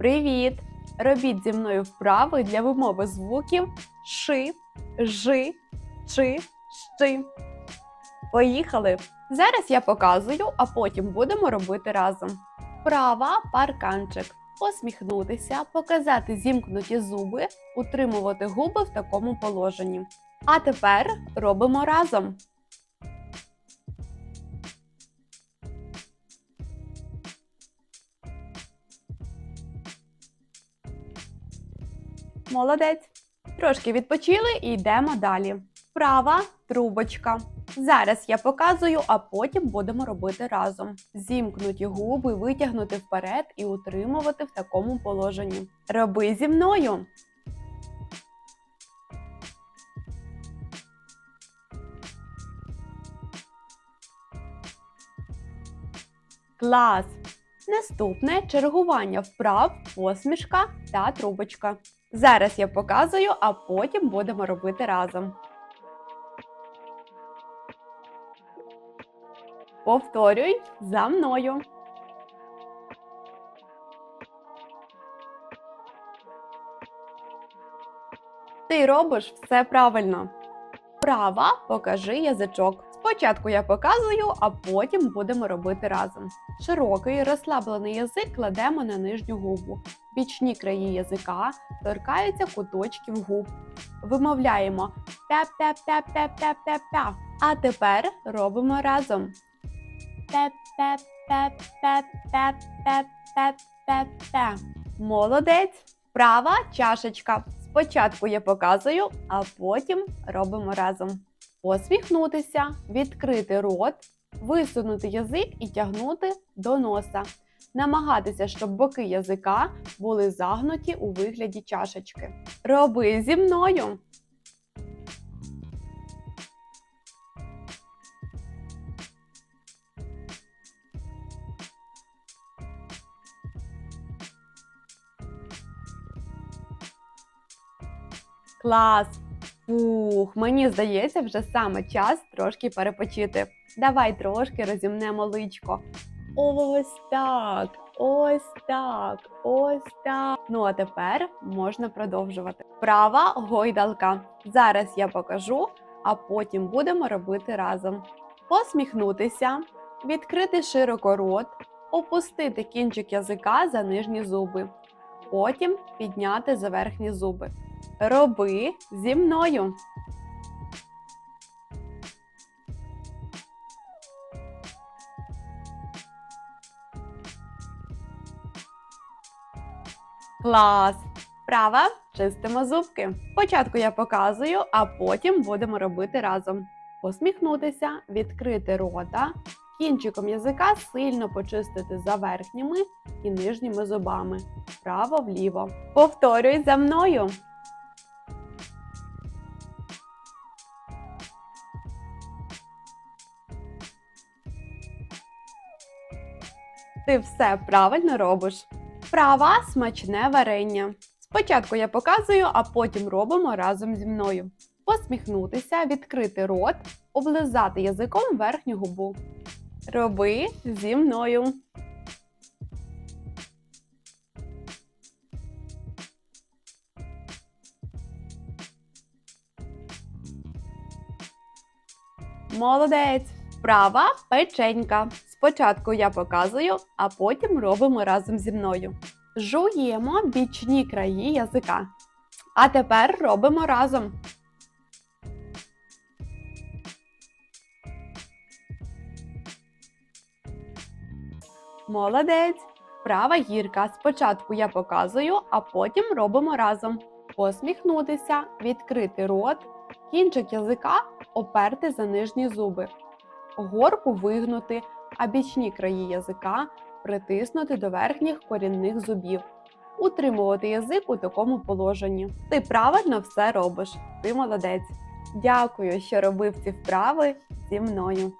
Привіт! Робіть зі мною вправи для вимови звуків ши, жи, чи, щи. Поїхали! Зараз я показую, а потім будемо робити разом. Вправа парканчик. Посміхнутися, показати зімкнуті зуби, утримувати губи в такому положенні. А тепер робимо разом. Молодець. Трошки відпочили і йдемо далі. Права трубочка. Зараз я показую, а потім будемо робити разом. Зімкнуті губи витягнути вперед і утримувати в такому положенні. Роби зі мною. Клас! Наступне чергування вправ, посмішка та трубочка. Зараз я показую, а потім будемо робити разом. Повторюй за мною. Ти робиш все правильно. Права покажи язичок. Спочатку я показую, а потім будемо робити разом. Широкий розслаблений язик кладемо на нижню губу. Бічні краї язика торкаються куточків губ. Вимовляємо пя-пя-пя-пя-пя-пя-пя. А тепер робимо разом. Пя-пя-пя-пя-пя-пя-пя-пя. Молодець! Права чашечка. Спочатку я показую, а потім робимо разом. Посміхнутися, відкрити рот, висунути язик і тягнути до носа. Намагатися, щоб боки язика були загнуті у вигляді чашечки. Роби зі мною. Клас! Фух, мені здається, вже саме час трошки перепочити. Давай трошки розімнемо личко. Ось так, ось так, ось так. Ну а тепер можна продовжувати. Права гойдалка. Зараз я покажу, а потім будемо робити разом. Посміхнутися, відкрити широко рот, опустити кінчик язика за нижні зуби. Потім підняти за верхні зуби. Роби зі мною. Клас! Права чистимо зубки. Спочатку я показую, а потім будемо робити разом. Посміхнутися, відкрити рота, кінчиком язика сильно почистити за верхніми і нижніми зубами. Вправо-вліво. Повторюй за мною. Ти все правильно робиш. Права смачне варення. Спочатку я показую, а потім робимо разом зі мною. Посміхнутися, відкрити рот, облизати язиком верхню губу. Роби зі мною. Молодець! Права печенька. Спочатку я показую, а потім робимо разом зі мною. Жуємо бічні краї язика. А тепер робимо разом. Молодець! Права гірка. Спочатку я показую, а потім робимо разом. Посміхнутися, відкрити рот, кінчик язика оперти за нижні зуби. Горку вигнути, а бічні краї язика притиснути до верхніх корінних зубів. Утримувати язик у такому положенні. Ти правильно все робиш. Ти молодець. Дякую, що робив ці вправи зі мною.